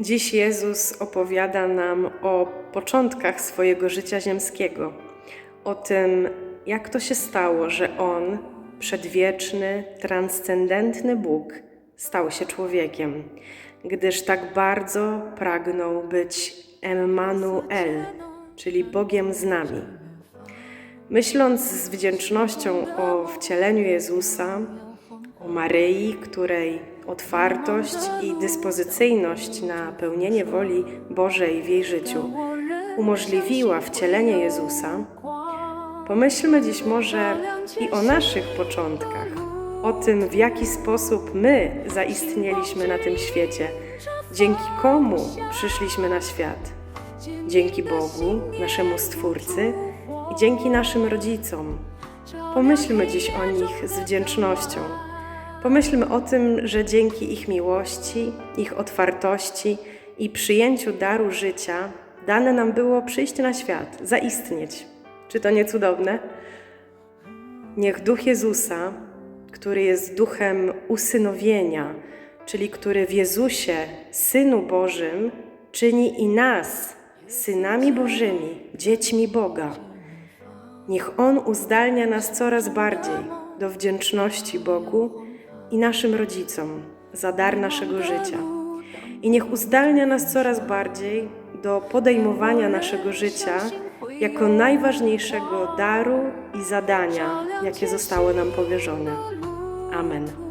Dziś Jezus opowiada nam o początkach swojego życia ziemskiego, o tym, jak to się stało, że On, przedwieczny, transcendentny Bóg, stał się człowiekiem, gdyż tak bardzo pragnął być Emmanuel, czyli Bogiem z nami. Myśląc z wdzięcznością o wcieleniu Jezusa, o Maryi, której otwartość i dyspozycyjność na pełnienie woli Bożej w jej życiu umożliwiła wcielenie Jezusa, pomyślmy dziś może i o naszych początkach, o tym, w jaki sposób my zaistnieliśmy na tym świecie, dzięki komu przyszliśmy na świat. Dzięki Bogu, naszemu Stwórcy i dzięki naszym rodzicom. Pomyślmy dziś o nich z wdzięcznością. Pomyślmy o tym, że dzięki ich miłości, ich otwartości i przyjęciu daru życia dane nam było przyjść na świat, zaistnieć. Czy to nie cudowne? Niech duch Jezusa, który jest duchem usynowienia, czyli który w Jezusie, Synu Bożym, czyni i nas synami Bożymi, dziećmi Boga. Niech On uzdalnia nas coraz bardziej do wdzięczności Bogu i naszym rodzicom za dar naszego życia. I niech uzdalnia nas coraz bardziej do podejmowania naszego życia jako najważniejszego daru i zadania, jakie zostało nam powierzone. Amen.